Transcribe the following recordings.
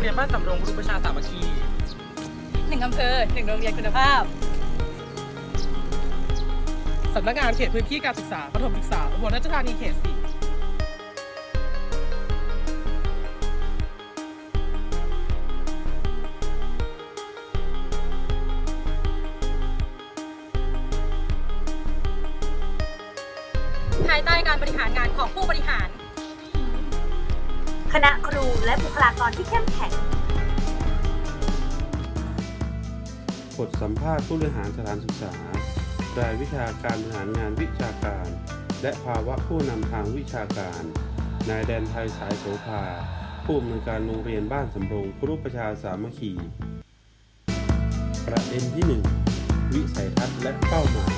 เรียนบ้านสำโรงครูประชาสามัคคี หนึ่งอำเภอหนึ่งโรงเรียนคุณภาพ สำนักงานเขตพื้นที่การศึกษาประถมศึกษาอุบลราชธานีเขตสี่ และบุคลากรที่เข้มแข็ง บทสัมภาษณ์ผู้บริหารสถานศึกษารายวิชาการบริหารงานวิชาการ และภาวะผู้นำทางวิชาการ นายแดนไทยสายโสภา ผู้อำนวยการโรงเรียนบ้านสำโรงครุประชาสามัคคี ประเด็นที่ 1 วิสัยทัศน์และเป้าหมาย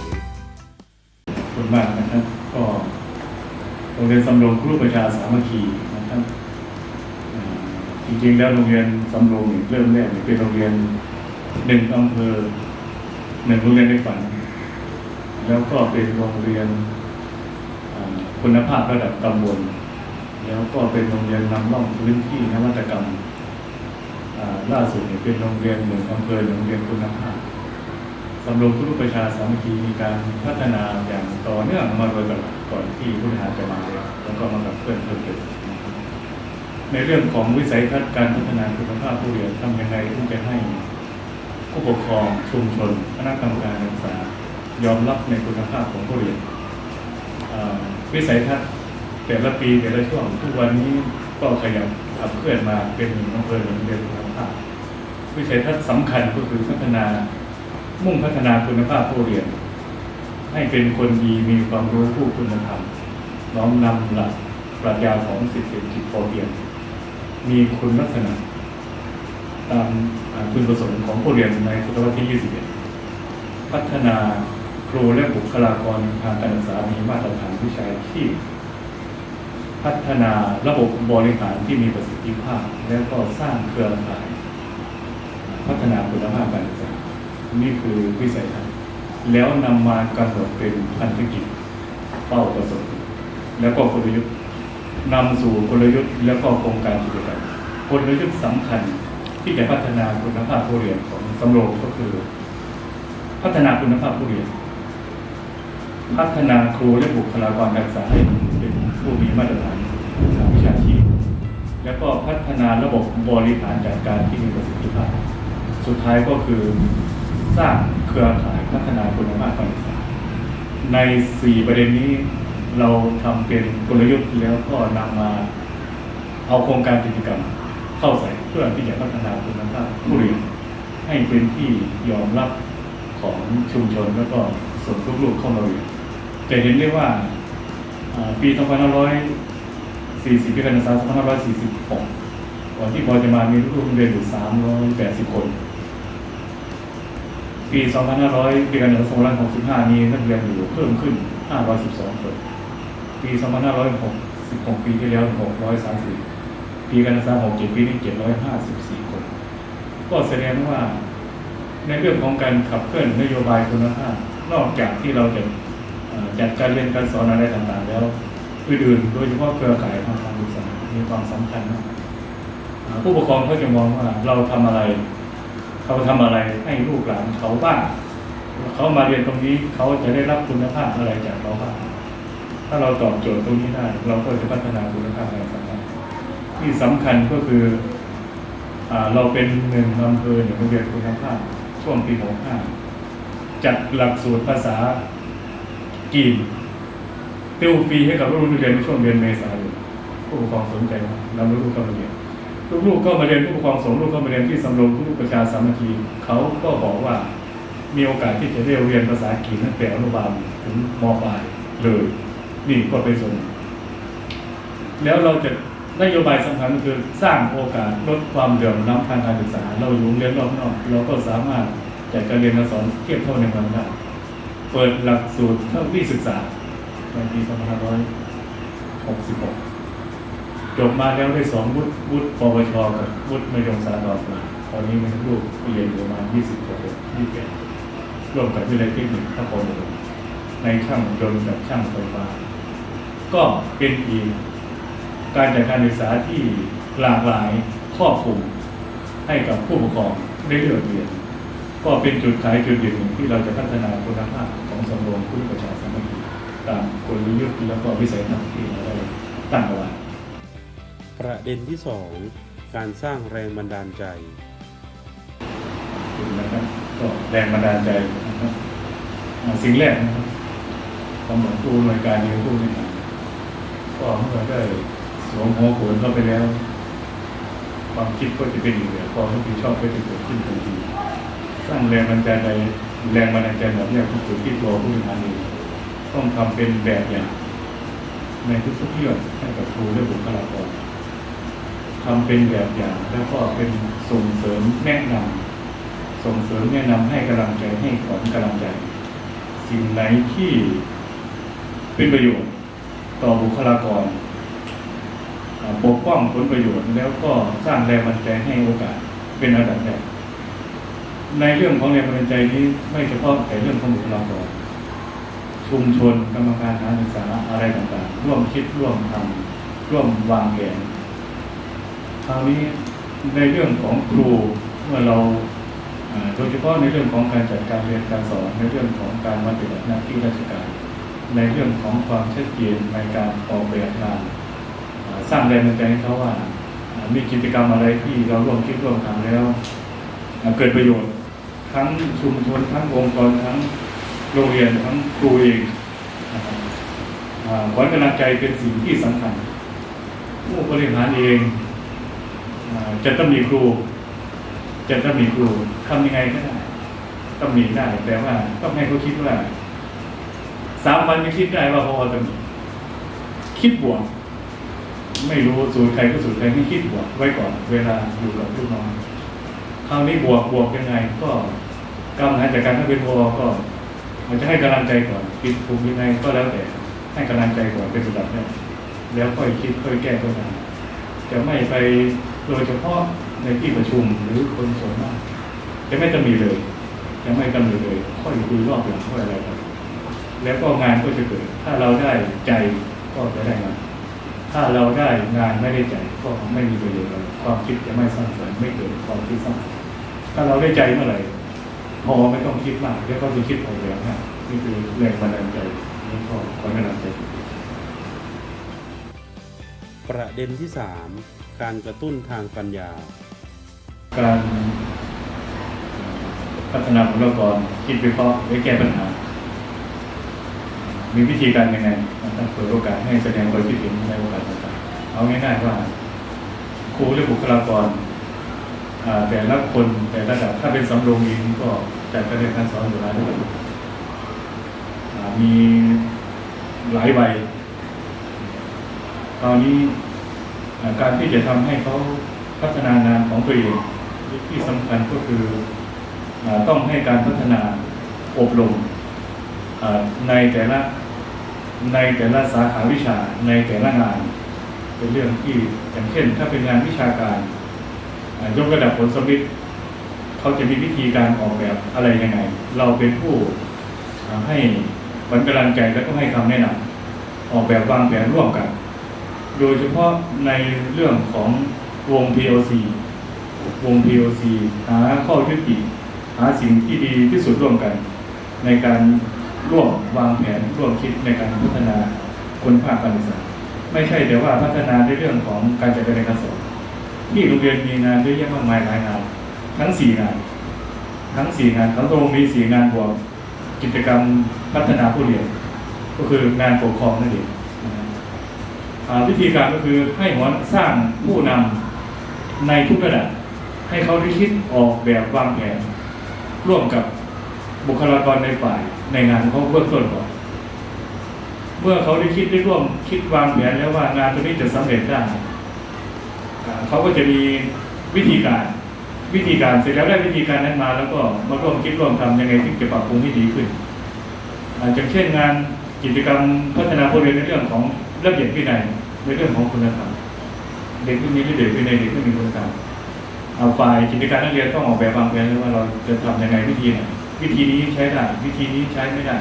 ขอบคุณมากนะครับก็โรงเรียนสำโรงครูประชาสามัคคีนะครับอ่าจ ริงๆ แล้วโรงเรียนสำโรงเนี่ยเริ่มแรกเนี่ยเป็นโรงเรียนหนึ่งอำเภอหนึ่งโรงเรียนในฝัน แล้วก็เป็นโรงเรียนคุณภาพระดับตำบลแล้วก็เป็นโรงเรียนนำร่องพื้นที่นวัตกรรมล่าสุดเนี่ยเป็นโรงเรียนหนึ่งอำเภอหนึ่งโรงเรียนคุณภาพสำรวจผู้ประชาสามัคคีมีการพัฒนาอย่างต่อเนื่องมาโดยตลอดก่อนที่ผู้บริหารจะมาแล้วก็มากับเพื่อนเพิ่มเติมน ในเรื่องของวิสัยทัศน์การพัฒนาคุณภาพผู้เรียนทำยังไงที่จะให้ผู้ปกครองชุมชนคณะกรรมการการศึกษายอมรับในคุณภาพของผู้เรียนวิสัยทัศน์แต่ละปีแต่ละช่วงทุกวันนี้ก็ขยับขับเคลื่อนมาเป็นหนึ่งอำเภอหนึ่งเรียนคุณภาพวิสัยทัศน์สำคัญก็คือพัฒนามุ่งพัฒนาคุณภาพผู้เรียน ให้เป็นคนดีมีความรู้ผู้คุณธรรมน้อมนำหลักปรัชญาของสิทธิเศรษฐกิจพอเพียง มีคุณลักษณะ ตามคุณประสงค์ของผู้เรียนในศตวรรษที่ 21 พัฒนาครูและบุคลากรทางการศึกษามีมาตรฐานวิชาชีพพัฒนาระบบบริหารที่มีประสิทธิภาพ แล้วก็สร้างเครือข่าย พัฒนาคุณภาพการศึกษา นี่คือวิสัยทัศน์แล้วนำมากำหนดเป็นพันธกิจเป้าประสงค์แล้วก็กลยุทธ์นำสู่กลยุทธ์แล้วก็โครงการกิจกรรม กลยุทธ์สำคัญที่จะพัฒนาคุณภาพผู้เรียนของสำโรงก็คือ พัฒนาคุณภาพผู้เรียน พัฒนาครูและบุคลากรการศึกษาให้เป็นผู้มีมาตรฐานทางวิชาชีพ แล้วก็พัฒนาระบบบริหารจัดการที่มีประสิทธิภาพ สุดท้ายก็คือสร้างเครือข่ายพัฒนาคุณภาพการศึกษา ในสี่ประเด็นนี้เราทำเป็นกลยุทธ์แล้วก็นำมาเอาโครงการกิจกรรม เข้าใส่เพื่อที่จะพัฒนาคุณภาพผู้เรียนให้เป็นที่ยอมรับของชุมชนแล้วก็ส่งลูกๆเข้ามาเรียนจะเห็นได้ว่าอ่าปี 2540ปีการศึกษา2546ก่อนที่พอจะมามีลูกเรียนอยู่380 คน ปี 2500ปีการศึกษา2565มีนักเรียนอยู่เพิ่มขึ้น 512 คน ปี 2566 ปีที่แล้ว 630 ปีการศึกษา67ปีนี้754คน ก็แสดงว่าในเรื่องของการขับเคลื่อนนโยบายคุณภาพนอกจากที่เราจะจัดการเรียนการสอนอะไรต่างๆ แล้วอื่นๆโดยเฉพาะเครือข่ายทางการศึกษามีความสำคัญมากผู้ปกครองเขาจะมองว่าเราทำอะไร เขาทำอะไรให้ลูกหลานเขาบ้างเขามาเรียนตรงนี้เขาจะได้รับคุณภาพอะไรจากเราบ้างถ้าเราตอบโจทย์ตรงนี้ได้ เราก็จะพัฒนาคุณภาพอะไรสำคัญ ที่สำคัญก็คืออเราเป็นหนึ่งอำเภอหนึ่งโรงเรียนคุณภาพช่วงปี65จัดหลักสูตรภาษาจีนติวฟรีให้กับลูกๆเรียนในช่วงเดือนเมษายนผู้ปกครองสนใจมากนำลูกๆเข้ามาเรียนลูกๆก็มาเรียนผู้ปกครองส่งลูกเข้ามาเรียนที่สำโรงผู้ประชาสามัคคีเขาก็บอกว่ามีโอกาสที่จะได้เรียนภาษาอังกฤษตั้งแต่อนุบาลถึงมปลายเลยนี่ก็เป็นส่วนหนึ่งแล้วเราจะ นโยบายสำคัญก็คือสร้างโอกาสลดความเหลื่อมล้ำทางการศึกษา เราอยู่โรงเรียนรอบนอกเราก็สามารถจัดการเรียนการสอนเทียบเท่าในเมืองได้เปิดหลักสูตรเท่าที่ศึกษาในปี2566 จบมาแล้วได้สองวุฒิวุฒิปวชกับวุฒิมยงสาดอนมาตอนนี้มีลูกเรียนอยู่ประมาณ 20กว่าคน21ร่วมกับวิทยาลัยเทคนิคข้าพเจ้าในช่างยนต์กับช่างไฟฟ้า ก็เป็นอีก การจัดการศึกษาที่หลากหลายครอบคลุมให้กับผู้ปกครองได้เลือกเรียน ก็เป็นจุดขายจุดเด่นหนึ่งที่เราจะพัฒนาคุณภาพของสำรวจผู้ประชาสามัคคีตามกลยุทธ์แล้วก็วิสัยทัศน์ที่เราได้ตั้งเอาไว้ประเด็นที่ 2 การสร้างแรงบันดาลใจนะครับก็แรงบันดาลใจนะครับสิ่งแรกนะครับสำรับผู้หน่วยการเรียนผู้บริหารก็เมื่อได้ สวมหัวโขนเข้าไปแล้ว ความคิดก็จะเป็นอีกแบบความรับผิดชอบก็จะเกิดขึ้นทันทีสร้างแรงบันดาลใจแรงบันดาลใจแบบนี้คือจุดที่ตัวผู้บริหารเองต้องทำเป็นแบบอย่างในทุกๆเรื่องให้กับครูและบุคลากรทำเป็นแบบอย่างแล้วก็เป็นส่งเสริมแนะนำส่งเสริมแนะนำให้กำลังใจให้ขวัญกำลังใจ สิ่งไหนที่เป็นประโยชน์ต่อบุคลากร ปกป้องผลประโยชน์แล้วก็สร้างแรงบันดาลใจให้โอกาสเป็นอันดับแรกในเรื่องของแรงบันดาลใจนี้ไม่เฉพาะแต่เรื่องของบุคลากรชุมชนกรรมการสถานศึกษาอะไรต่างๆ ร่วมคิดร่วมทำร่วมวางแผนคราวนี้ในเรื่องของครูเมื่อเราโดยเฉพาะในเรื่องของการจัดการเรียนการสอนในเรื่องของการปฏิบัติหน้าที่ราชการ ในเรื่องของความชัดเจนในการออกแบบงานอ่า สร้างแรงบันดาลใจให้เขาว่า มีกิจกรรมอะไรที่เราร่วมคิดร่วมทำแล้ว เกิดประโยชน์ทั้งชุมชนทั้งองค์กรทั้งโรงเรียนทั้งครูเองนะครับอ่าขวัญกำลังใจเป็นสิ่งที่สำคัญ ผู้บริหารเองจะต้องมีครู จะต้องมีครูทำยังไงก็ได้ต้องมีได้แต่ว่าต้องให้เขาคิดว่าสามวันไม่คิดได้ว่าพอจะมีคิดบวก ไม่รู้สูตรใครก็สูตรใครให้คิดบวกไว้ก่อนเวลาอยู่กับลูกน้องคราวนี้บวกบวกยังไง ก็กำลังจากการถ้าเป็นวอก็ มันจะให้กำลังใจก่อนคิดภูมิยังไงก็แล้วแต่ให้กำลังใจก่อนเป็นระดับแรกแล้วค่อยคิดค่อยแก้ค่อยทำจะไม่ไปโดยเฉพาะในที่ประชุมหรือคนส่วนมากจะไม่ต้องมีเลย จะไม่ต้องมีเลย ค่อยคุยรอบหลังค่อยอะไรกันแล้วก็งานก็จะเกิด ถ้าเราได้ใจก็จะได้งาน ถ้าเราได้งานไม่ได้ใจก็ไม่มีประโยชน์อะไรความคิดจะไม่สร้างสรรค์ไม่เกิดความคิดสร้างสรรค์ถ้าเราได้ใจเมื่อไหร่พอไม่ต้องคิดมากแล้วก็จะคิดออกแบบนะนี่คือแรงบันดาลใจแล้วก็ความกำลังใจประเด็นที่ 3 การกระตุ้นทางปัญญา การพัฒนาบุคลากรคิดวิเคราะห์และแก้ปัญหา มีวิธีการยังไง นะเปิดโอกาสให้แสดงความคิดเห็นในโอกาสต่างๆเอาง่ายๆว่า ครูและบุคลากรแต่ละคนแต่ระดับถ้าเป็นสำโรงเรียนก็จัดการเรียนการสอนอยู่แล้วด้วยมีหลายวัยคราวนี้การที่จะทำให้เขาพัฒนางานของตัวเองที่สำคัญก็คืออต้องให้การพัฒนาอบรมในแต่ละ ในแต่ละสาขาวิชาในแต่ละงาน เป็นเรื่องที่อย่างเช่น ถ้าเป็นงานวิชาการอ่ายกระดับผลสำลิดเขาจะมีวิธีการออกแบบอะไรยังไง เราเป็นผู้อ่าให้ขวัญกำลังใจและก็ให้คำแนะนำออกแบบวางแผนร่วมกัน โดยเฉพาะในเรื่องของวง POC วง POC หาข้อยุติหาสิ่งที่ดีที่สุดร่วมกัน ในการ ร่วมวางแผนร่วมคิดในการพัฒนาคุณภาพการศึกษา ไม่ใช่แต่ว่าพัฒนาในเรื่องของการจัดการเรียนการสอนที่โรงเรียนมีงานเยอะแยะมากมายหลายงานทั้งสี่งาน ทั้งสี่งานทั้งโรงมีสี่งานบวกกิจกรรมพัฒนาผู้เรียน ก็คืองานปกครองนั่นเองวิธีการก็คือให้หัวสร้างผู้นำในทุกระดับให้เขาได้คิดออกแบบวางแผนร่วมกับบุคลากรในฝ่าย ในงานของเขาเบื้องต้นก่อนเมื่อเขาได้คิดได้ร่วมคิดวางแผนแล้วว่างานตัวนี้จะสำเร็จได้เขาก็จะมีวิธีการวิธีการเสร็จแล้วได้วิธีการนั้นมา แล้วก็มาร่วมคิดร่วมทำยังไงที่จะปรับปรุงให้ดีขึ้นอาอย่างเช่นงานกิจกรรมพัฒนาผู้เรียนในเรื่องของระเบียบวินัยในเรื่องของคุณธรรมเด็กที่มีระเบียบวินัยเด็กที่มีคุณธรรมเอาฝ่ายกิจการนักเรียนต้องออกแบบวางแผนแล้วว่าเราจะทำยังไงวิธีไหน วิธีนี้ใช้ได้ วิธีนี้ใช้ไม่ได้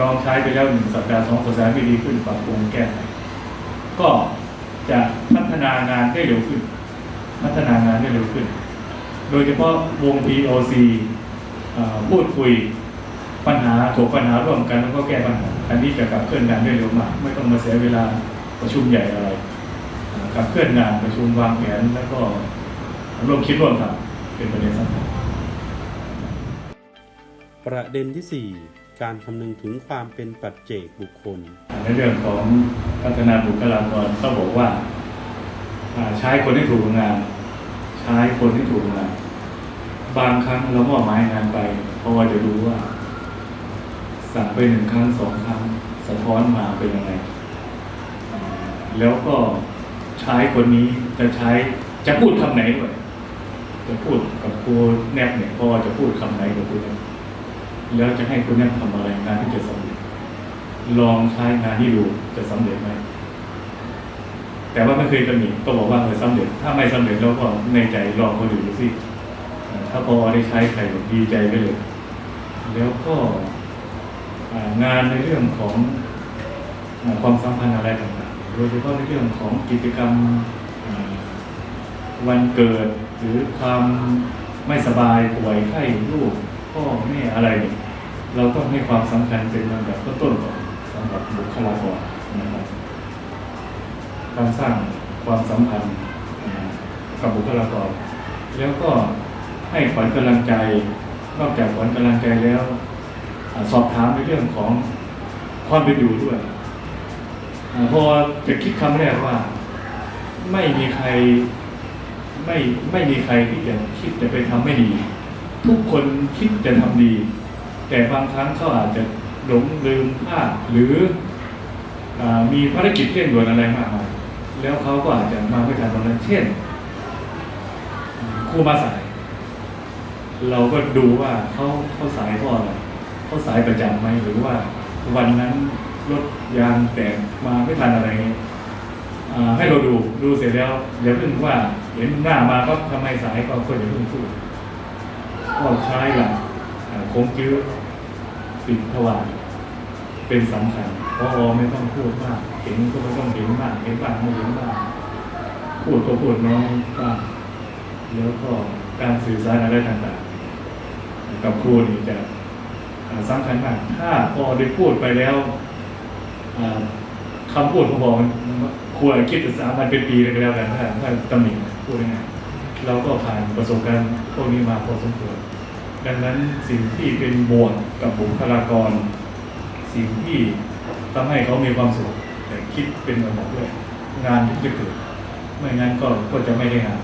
ลองใช้ไปแล้วหนึ่งสัปดาห์สองสัปดาห์ไม่ดีขึ้นปรับปรุงแก้ไขก็จะพัฒนางานได้เร็วขึ้น พัฒนางานได้เร็วขึ้น โดยเฉพาะวง POC พูดคุยปัญหาถกปัญหาร่วมกันแล้วก็แก้ปัญหา อันนี้จะขับเคลื่อนงานได้เร็วมาก ไม่ต้องมาเสียเวลาประชุมใหญ่อะไรเอ่อขับเคลื่อนงานประชุมวางแผนแล้วก็ร่วมคิดร่วมทำเป็นประเด็นสำคัญ ประเด็นที่ 4 การคำนึงถึงความเป็นปัจเจกบุคคล ในเรื่องของพัฒนาบุคลากรต้องบอกว่าใช้คนที่ถูกงาน ใช้คนที่ถูกงาน บางครั้งเรามอบหมายงานไปเพราะว่าจะรู้ว่า สั่งไปหนึ่งครั้งสองครั้งสะท้อนมาเป็นยังไง แล้วก็ใช้คนนี้จะใช้จะพูดคำไหนด้วยจะพูดกับครูแนบเนี่ยพ่อจะพูดคำไหนกับครูแนบ แล้วจะให้ครูแนทำอะไรงานที่จะสำเร็จลองใช้งานที่ดูจะสำเร็จไหมแต่ว่าไม่เคยตำหนิก็บอกว่าเออสำเร็จ ถ้าไม่สำเร็จเราก็ในใจลองคนอื่นดูสิถ้าพอได้ใช้ใครแบบดีใจไปเลย แล้วก็งานในเรื่องของความสัมพันธ์อะไรต่างๆโดยเฉพาะในเรื่องของกิจกรรมวันเกิดหรือความไม่สบายป่วยไข้ลูกพ่อแม่อะไรเนี่ย เราต้องให้ความสำคัญเป็นลำดับต้นๆก่อนสำหรับบุคลากรนะครับการสร้างความสัมพันธ์กับบุคลากร แล้วก็ให้ขวัญกำลังใจ นอกจากขวัญกำลังใจแล้ว สอบถามในเรื่องของความเป็นอยู่ด้วยพอจะคิดคำแรกว่า ไม่มีใครไม่ไม่มีใครที่จะคิดจะไปทำไม่ดี ทุกคนคิดจะทำดี แต่บางครั้งเขาอาจจะหลงลืมพลาดหรืออมีภารกิจเร่งด่วนอะไรมากมายแล้วเขาก็อาจจะมาไม่ทันตรงนั้นเช่นครูมาสาย เราก็ดูว่าเขาเขาสายเพราะอะไรเขาสายประจำไหมหรือว่าวันนั้นรถยางแตกมาไม่ทันอะไรให้เราดูดูเสร็จแล้วอย่าเพิ่งว่าเห็นหน้ามาก็ทำไมสายก็ควรอย่าเพิ่งพูดก็ใช้หลักอ่า โค้งจื้อปิดทวารเป็นสำคัญเพราะอไม่ต้องพูดมากเห็นก็ไม่ต้องเห็นมากเห็นบ้างไม่เห็นบ้างพูดก็พูดน้อยบ้างแล้วก็การสื่อสารอะไรต่างๆกับครูนี่จะสำคัญมากถ้าพอได้พูดไปแล้วอ่าคำพูดของบอกมันครูอาจจะคิดถึงสามวันเป็นปีเลยแล้วกันถ้าถ้าตำหนิพูดง่ายๆเราก็ผ่านประสบการณ์พวกนี้มาพอสมควร ดังนั้นสิ่งที่เป็นบวกกับบุคลากร สิ่งที่ทำให้เขามีความสุขแต่คิดเป็นระบบด้วยงานที่จะเกิด ไม่งั้นก็ก็จะไม่ได้งาน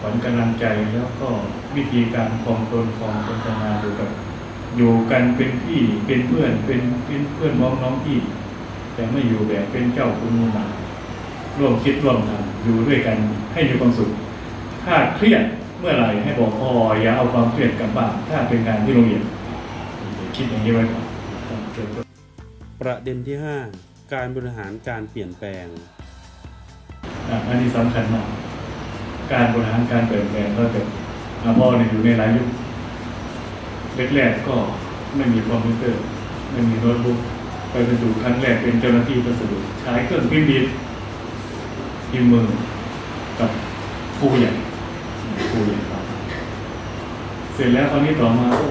ขวัญกำลังใจแล้วก็วิธีการคลองตนคลองตนทำงานอยู่กับอยู่กันเป็นพี่เป็นเพื่อนเป็นเป็นเพื่อนน้องน้องพี่ แต่ไม่อยู่แบบเป็นเจ้าคุณมูหมาร่วมคิดร่วมทำอยู่ด้วยกันให้มีความสุขถ้าเครียด มื่อไหร่ให้บอกพ่ออย่าเอาความเครียดกลับบ้านถ้าเป็นงานที่โรงเรียนคิดอย่างนี้ไว้ก่อนประเด็นที่ 5 การบริหารการเปลี่ยนแปลงอะอันนี้สำคัญมากการบริหารการเปลี่ยนแปลงก็จะอะพ่อเนี่ยอยู่ในหลายยุคแรกๆก็ไม่มีคอมพิวเตอร์ไม่มีโน้ตบุ๊กไปบรรจุครั้งแรกเป็นเจ้าหน้าที่พัสดุใช้เครื่องพิมพ์ดินพิมพ์มือกับครูใหญ่ ครูใหญ่ครับ เสร็จแล้วคราวนี้ต่อมาก็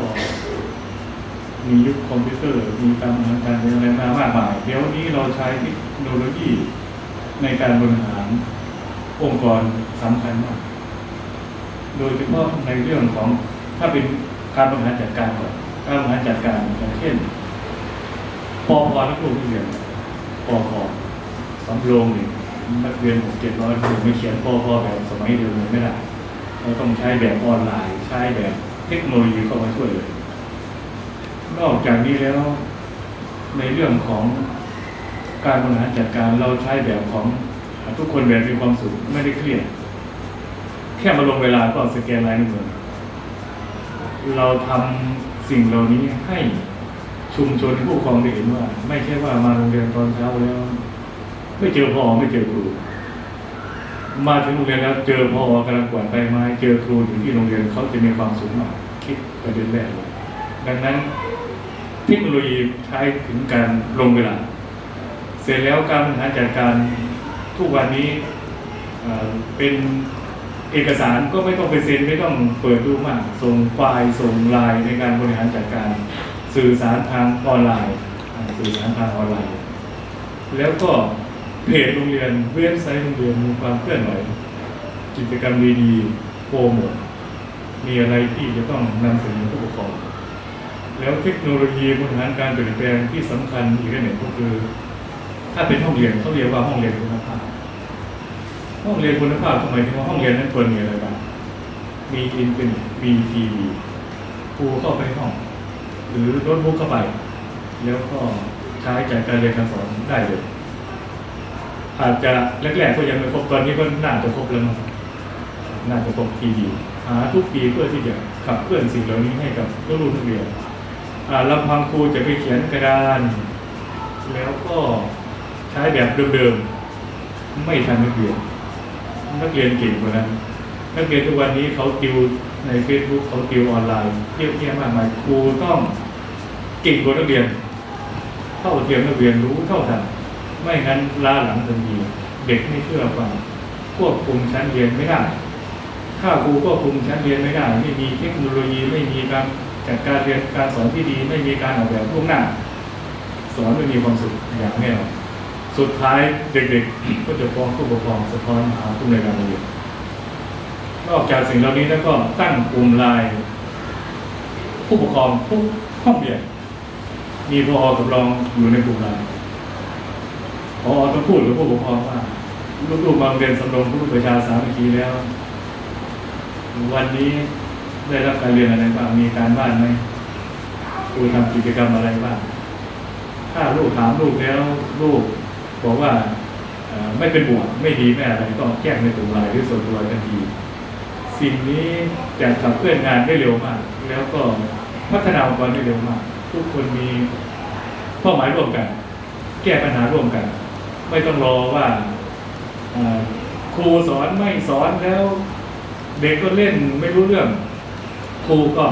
มียุคคอมพิวเตอร์ มีการบริหารการเงินอะไรมามากมาย เดี๋ยวนี้เราใช้เทคโนโลยีในการบริหารองค์กรสำคัญมาก โดยเฉพาะในเรื่องของถ้าเป็นการบริหารจัดการก่อนการบริหารจัดการอย่างเช่นปอพอนักเรียนเรียนปอพอสำโรงนี่นักเรียนผมเจ็ดร้อยผมไม่เขียนปอพอแบบสมัยเดิมเลยไม่ได้ เราต้องใช้แบบออนไลน์ ใช้แบบเทคโนโลยีเข้ามาช่วยเลย นอกจากนี้แล้วในเรื่องของการบริหารจัดการเราใช้แบบของทุกคนแบบมีความสุขไม่ได้เครียดแค่มาลงเวลาก็สแกนลายนิ้วมือเราทำสิ่งเหล่านี้ให้ชุมชนผู้ปกครองได้เห็นว่า ไม่ใช่ว่ามาโรงเรียนตอนเช้าแล้ว ไม่เจอพ่อไม่เจอครู มาถึงโรงเรียนแล้วเจอพ่อกำลังกวาดใบไม้เจอครูอยู่ที่โรงเรียนเขาจะมีความสุขมากคิดประเด็นแรกเลยดังนั้นเทคโนโลยีใช้ถึงการลงเวลา เสร็จแล้วการบริหารจัดการทุกวันนี้เป็นเอกสารก็ไม่ต้องไปเซ็นไม่ต้องเปิดดูมากส่งไฟล์ส่งไลน์ในการบริหารจัดการสื่อสารทางออนไลน์ สื่อสารทางออนไลน์ แล้วก็ เพจโรงเรียนเว็บไซต์โรงเรียนมีความเคลื่อนไหวกิจกรรมดีๆโปรโมทมีอะไรที่จะต้องนำเสนอผู้ปกครองแล้วเทคโนโลยีบริหารการเปลี่ยนแปลงที่สำคัญอีกอันหนึ่งก็คือ ถ้าเป็นห้องเรียนเขาเรียกว่าห้องเรียนคุณภาพ ห้องเรียนคุณภาพทำไมถึงว่าห้องเรียนนั้นควรมีอะไรบ้างมีอินเทอร์เน็ตมีทีวีครูเข้าไปห้อง หรือโน้ตบุ๊กเข้าไป แล้วก็ใช้จัดการเรียนการสอนได้เลย อาจจะแรกๆก็ยังไม่ครบตอนนี้ก็น่าจะครบแล้วนะน่าจะครบทีดีหาทุกปีเพื่อที่จะขับเคลื่อนสิ่งเหล่านี้ให้กับลูกนักเรียนลำพังครูจะไปเขียนกระดาน แล้วก็ใช้แบบเดิมๆไม่ทันนักเรียนนักเรียนเก่งกว่านั้น นักเรียนทุกวันนี้เขาติวใน Facebook เขาติวออนไลน์เยอะแยะมากมายครูต้องเก่งกว่านักเรียนเท่าเทียมนักเรียนรู้เท่าทัน ไม่งั้นล้าหลังทันทีเด็กไม่เชื่อฟังควบคุมชั้นเรียนไม่ได้ ถ้าครูควบคุมชั้นเรียนไม่ได้ ไม่มีเทคโนโลยีไม่มีการจัดการเรียนการสอนที่ดีไม่มีการออกแบบล่วงหน้า สอนไม่มีความสุขอย่างแน่นอนสุดท้ายเด็กๆ ก็จะฟ้องผู้ปกครองสะท้อนหาผู้ในการเรียนนอกจากสิ่งเหล่านี้แล้วก็ตั้งกลุ่มไลน์ผู้ปกครองทุกห้องเรียนมีพอกับรองอยู่ในกลุ่มไลน์ พอต้องพูดกับผู้ปกครองว่าลูกๆมางเรียนสำรองผู้ประชาสามัคคีแล้ว วันนี้ได้รับการเรียนอะไรบ้างมีการบ้านไหมครูทำกิจกรรมอะไรบ้างถ้าลูกถามลูกแล้ว ลูกบอกว่าไม่เป็นบวกไม่ดีไม่อะไรก็แจ้งในกลุ่มไลน์หรือส่วนตัวทันทีสิ่งนี้จะขับเคลื่อนงานได้เร็วมาก แล้วก็พัฒนาองค์กรได้เร็วมาก ทุกคนมีเป้าหมายร่วมกัน แก้ปัญหาร่วมกัน ไม่ต้องรอว่าครูสอนไม่สอนแล้ว เด็กก็เล่นไม่รู้เรื่อง ครูก็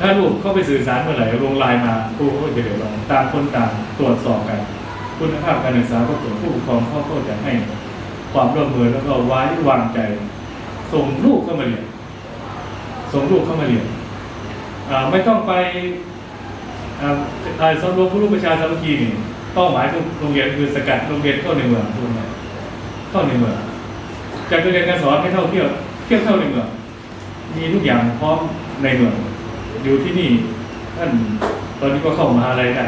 ถ้าลูกเข้าไปสื่อสารเมื่อไหร่ลงไลน์มาครูก็จะเดือดร้อนต่างคนต่างตรวจสอบกัน คุณภาพการศึกษาก็ตรวจผู้ปกครองเขาก็จะให้ความร่วมมือแล้วก็ไว้วางใจ ส่งลูกเข้ามาเรียนส่งลูกเข้ามาเรียนไม่ต้องไปอ่าอ่าสำรวจผู้รู้ประชาสามัคคีนี่ เป้าหมายของโรงเรียนคือสกัดโรงเรียนเข้าในเมืองพูดง่ายเข้าในเมืองจากการเรียนการสอนไม่เท่าเที่ยวเที่ยวเข้าในเมืองมีทุกอย่างพร้อมในเมืองอยู่ที่นี่ท่านตอนนี้ก็เข้ามหาลัยได้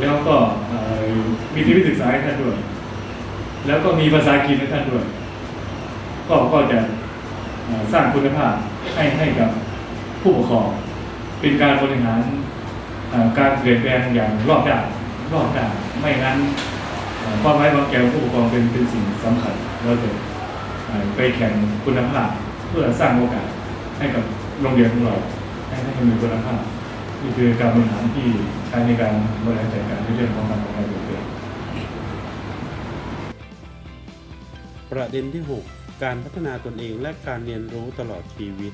แล้วก็เอ่อมีที่ศึกษาให้ท่านด้วย แล้วก็มีภาษาอังกฤษให้ท่านด้วย ก็ก็จะสร้างคุณภาพให้ให้กับผู้ปกครอง เป็นการบริหารการเปลี่ยนแปลงอย่างรอบด้าน รอบด้านไม่งั้นเอ่อความไว้วางใจของผู้ปกครองเป็นเป็นสิ่งสำคัญเราจะเอ่อไปแข่งคุณภาพเพื่อสร้างโอกาสให้กับโรงเรียนของเราให้ให้มันมีคุณภาพนี่คือการบริหารที่ใช้ในการบริหารจัดการในเรื่องของการพัฒนาเด็กประเด็นที่ 6 การพัฒนาตนเองและการเรียนรู้ตลอดชีวิต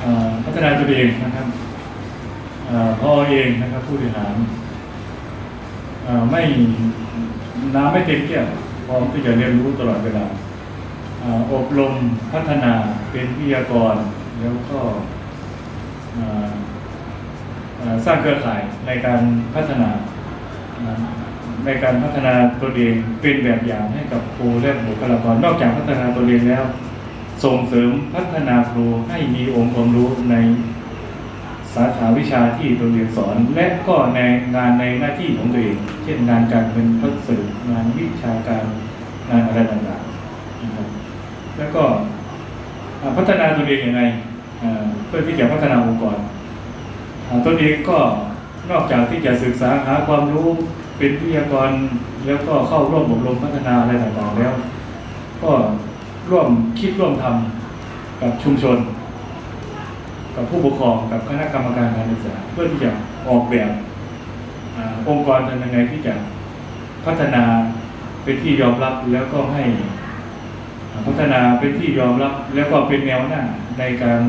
เอ่อพัฒนาตัวเองนะครับเอ่อ พอเองนะครับผู้บริหารไม่น้ำไม่เต็มแก้วพร้อมที่จะเรียนรู้ตลอดเวลาอบรมพัฒนาเป็นวิทยากร แล้วก็สร้างเครือข่ายในการพัฒนาในการพัฒนาตัวเองเป็นแบบอย่างให้กับครูและบุคลากรนอกจากพัฒนาตัวเองแล้ว ส่งเสริมพัฒนาครูให้มีองค์ความรู้ใน สาขาวิชาที่ตัวเรียนสอน และก็ในงานในหน้าที่ของตัวเอง เช่นงานการเป็นพัฒสื่องานวิชาการงานอะไรต่างๆนะครับแล้วก็พัฒนาตัวเองยังไงเพื่อที่จะพัฒนาองค์กรตัวเองก็นอกจากที่จะศึกษาหาความรู้เป็นวิทยากรแล้วก็เข้าร่วมอบรมพัฒนาอะไรต่างๆแล้ว ก็ร่วมคิดร่วมทำกับชุมชน กับผู้ปกครองกับคณะกรรมการการศึกษา เพื่อที่จะออกแบบอองค์กรทำยังไงที่จะพัฒนาเป็นที่ยอมรับแล้วก็ให้พัฒนาเป็นที่ยอมรับ แล้วก็เป็นแนวหน้าในการ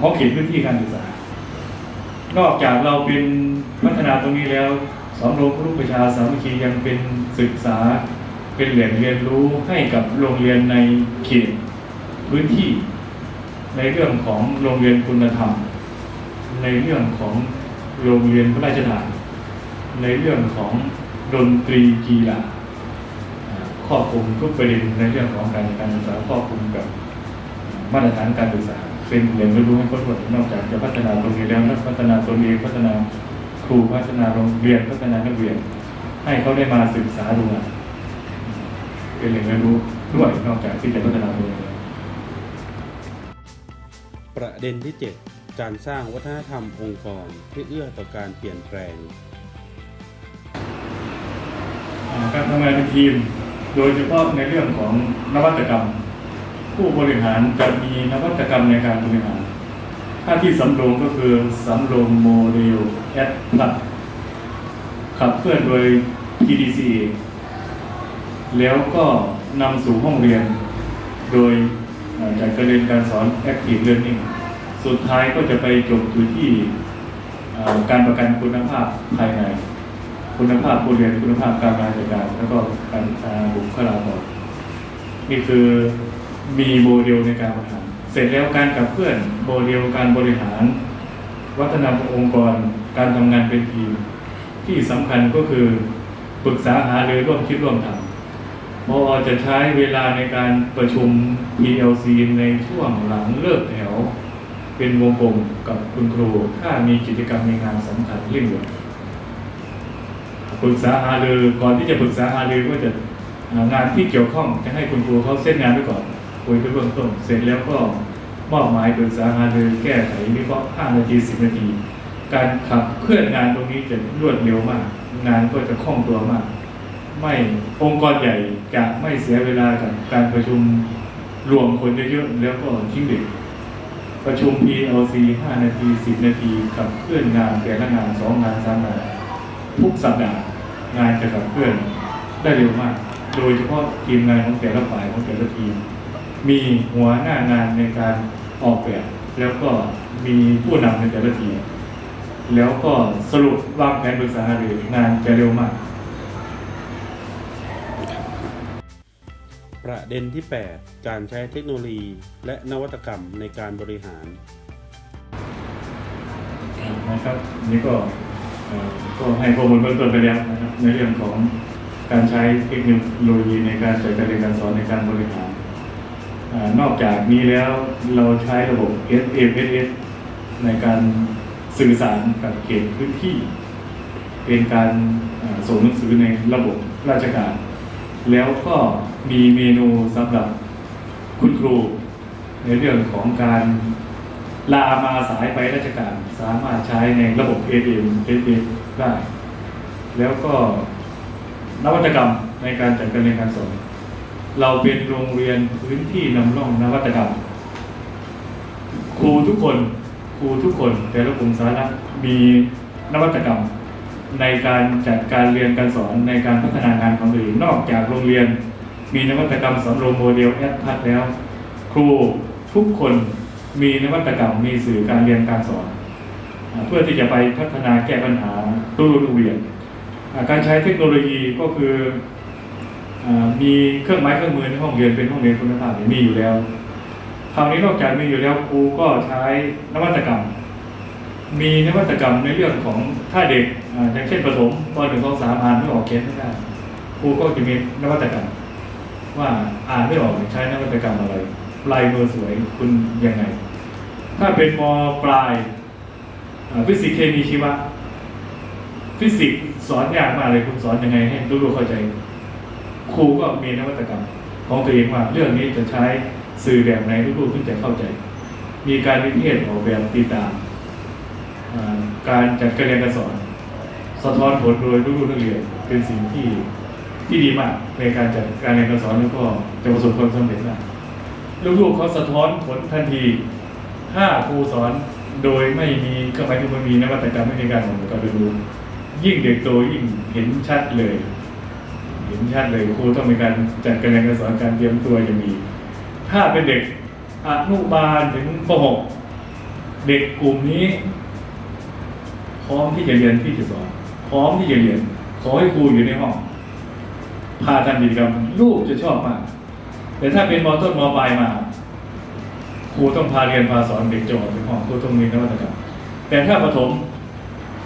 ขอเขตพื้นที่การศึกษา นอกจากเราเป็นพัฒนาตรงนี้แล้วสองโรงครูประชาสามัคคียังเป็นศึกษาเป็นแหล่งเรียนรู้ให้กับโรงเรียนในเขตพื้นที่ ในเรื่องของโรงเรียนคุณธรรม ในเรื่องของโรงเรียนพระราชทาน ในเรื่องของดนตรีกีฬาครอบคลุมทุกประเด็นในเรื่องของการการศึกษาครอบคลุมกับมาตรฐานการศึกษาเป็นแหล่งเรียนรู้ให้คนหมดนอกจากจะพัฒนาโรงเรียนแล้วพัฒนาตัวเองพัฒนาครูพัฒนาโรงเรียนพัฒนานักเรียน ให้เขาได้มาศึกษาดูงานเป็นแหล่งเรียนรู้ด้วยนอกจากที่จะพัฒนาตัวเอง ประเด็นที่ 7 การสร้างวัฒนธรรมองค์กรที่เอื้อต่อการเปลี่ยนแปลง การทำงานเป็นทีม โดยเฉพาะในเรื่องของนวัตกรรม ผู้บริหารจะมีนวัตกรรมในการบริหารถ้าที่สำโรงก็คือสำโรงโมเดลแอดลับขับเคลื่อนโดย PDC แล้วก็นำสู่ห้องเรียน โดยจากการเรียนการสอน Active Learning สุดท้ายก็จะไปจบอยู่ที่การประกันคุณภาพภายใน คุณภาพผู้เรียนคุณภาพการงานจัดการแล้วก็การอ่าบุคลากรนี่คือมีโมเดลในการบริหารเสร็จแล้วการกับเพื่อนโมเดลการบริหาร วัฒนธรรมองค์กร การทำงานเป็นทีม ที่สำคัญก็คือปรึกษาหารือร่วมคิดร่วมทำมอจะใช้เวลาในการประชุม PLC ในช่วงหลังเลิกแถว เป็นวงกลมกับคุณครู ถ้ามีกิจกรรมมีงานสำคัญเร่งด่วนปรึกษาหารือก่อนที่จะปรึกษาหารือก็จะงานที่เกี่ยวข้องจะให้คุณครูเขาเส้นงานไว้ก่อนคุยไปเบื้องต้น เสร็จแล้วก็มอบหมายปรึกษาหารือแก้ไขวิเคราะห์5นาที10นาที การขับเคลื่อนงานตรงนี้จะรวดเร็วมาก งานก็จะคล่องตัวมาก ไม่องค์กรใหญ่จะไม่เสียเวลากับการประชุมรวมคนเยอะๆแล้วก็ทิ้งเด็ก ประชุม PLC 5 นาที 10 นาทีขับเคลื่อนงานแต่ละงานสองงานสามงาน ทุกสัปดาห์งานจะขับเคลื่อนได้เร็วมาก โดยเฉพาะทีมงานของแต่ละฝ่ายของแต่ละทีม มีหัวหน้างานในการออกแบบ แล้วก็มีผู้นำในแต่ละทีมแล้วก็สรุปวางแผนปรึกษาหารืองานจะเร็วมาก ประเด็นที่ 8 การใช้เทคโนโลยี และนวัตกรรมในการบริหารนะครับนี่ก็ก็ให้ข้อมูลเบื้องต้นไปแล้วนะครับในเรื่องของการใช้เทคโนโลยีในการจัดการเรียนการสอนในการบริหารนอกจากนี้แล้วเราใช้ระบบ SMS ในการสื่อสารกับเขตพื้นที่ เป็นการส่งหนังสือในระบบราชการ แล้วก็ มีเมนูสำหรับคุณครู ในเรื่องของการลามาสายไปราชการ สามารถใช้ในระบบ ATM ATM ได้ แล้วก็นวัตกรรมในการจัดการเรียนการสอน เราเป็นโรงเรียนพื้นที่นำร่องนวัตกรรม ครูทุกคนครูทุกคนแต่ละกลุ่มสาระมีนวัตกรรม ในการจัดการเรียนการสอนในการพัฒนางานของตัวเองนอกจากโรงเรียน มีนวัตกรรมสำรวมโมเดลแอดพัดแล้ว ครูทุกคนมีนวัตกรรมมีสื่อการเรียนการสอน เพื่อที่จะไปพัฒนาแก้ปัญหาตู้รุ่นเวียนการใช้เทคโนโลยีก็คืออมีเครื่องไม้เครื่องมือในห้องเรียนเป็นห้องเรียนคุณภาพเนี่ยมีอยู่แล้วคราวนี้นอกจากมีอยู่แล้วครูก็ใช้นวัตกรรม มีนวัตกรรมในเรื่องของถ้าเด็กอ่าอย่างเช่นประถมปหนึ่งสองสามอ่านไม่ออกเขียนไม่ได้ครูก็จะมีนวัตกรรม ว่าอ่านไม่ออกใช้นวัตกรรมอะไรลายมือสวยคุณยังไง ถ้าเป็นมปลายฟิสิกส์เคมีชีวะ ฟิสิกส์สอนยากมากเลยคุณสอนยังไงให้รู้ๆเข้าใจ ครูก็มีนวัตกรรม ของตัวเองว่าเรื่องนี้จะใช้สื่อแบบไหนลูกๆถึงจะเข้าใจ มีการวิเทศออกแบบติดตามอ่าการจัดการเรียนการสอน สะท้อนผลโดยลูกๆนักเรียนเป็นสิ่งที่ ที่ดีมากในการจัดการเรียนการสอนแล้วก็จะประสบความสำเร็จได้ลูกๆเขาสะท้อนผลทันที ถ้าครูสอนโดยไม่มีเครื่องหมายที่มันมีนวัตกรรมไม่มีการของการเรียนรู้ยิ่งเด็กโตยิ่งเห็นชัดเลย เห็นชัดเลยครูต้องมีการจัดการเรียนการสอนการเตรียมตัวอย่างดีถ้าเป็นเด็กอนุบาลถึงป .6 เด็กกลุ่มนี้ พร้อมที่จะเรียนที่จะสอน พร้อมที่จะเรียนขอให้ครูอยู่ในห้อง พาทำกิจกรรมลูกจะชอบมาก แต่ถ้าเป็นมต้นมปลายมา ครูต้องพาเรียนพาสอนเด็กจบถึงห้องครูต้องมีนวัตกรรมแต่ถ้าประถม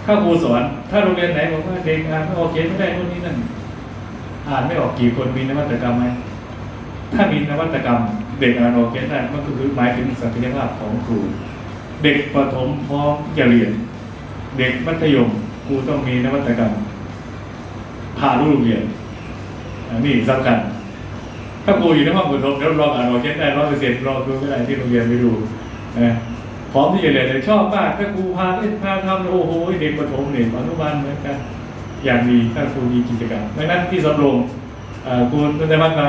ถ้าครูสอน ถ้าโรงเรียนไหนบอกว่าเด็กอ่านไม่ออกเขียนไม่ได้นู่นนี่นั่นอ่านไม่ออกกี่คนมีนวัตกรรมไหมถ้ามีนวัตกรรม เด็กอ่านออกเขียนได้มันก็คือหมายถึงศักยภาพของครู เด็กประถมพร้อมจะเรียน เด็กมัธยมครูต้องมีนวัตกรรมพาลูกเรียน นนี้สำคัญถ้าครูอยู่ในห้องประถมแล้วลองอ่านออกเขียนได้ร้อยเปอร์เซ็นต์ลองดูก็ได้ที่โรงเรียนไปดูนะพร้อมที่จะเรียนเลยชอบมากถ้าครูพาเล่นพาทำโอ้โหเด็กประถมเนี่ยอนุบาลเหมือนกันอย่างดีถ้าครูมีกิจกรรมดังนั้นที่สำรงเอ่อครูได้มามา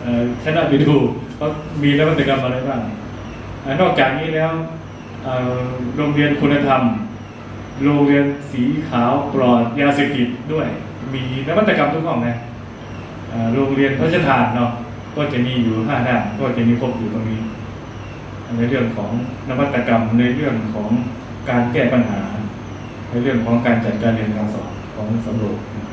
เอ่อคณะไปดูเขามีนวัตกรรมอะไรบ้างนอกจากนี้แล้วโรงเรียนคุณธรรม โรงเรียนสีขาวปลอดยาเสพติดด้วย มีนวัตกรรมทุกห้องนะ โรงเรียนพระราชทานเนาะก็จะมีอยู่ห้าด้านก็จะมีครบอยู่ตรงนี้ ในเรื่องของนวัตกรรมในเรื่องของการแก้ปัญหา ในเรื่องของการจัดการเรียนการสอนของสำโรงน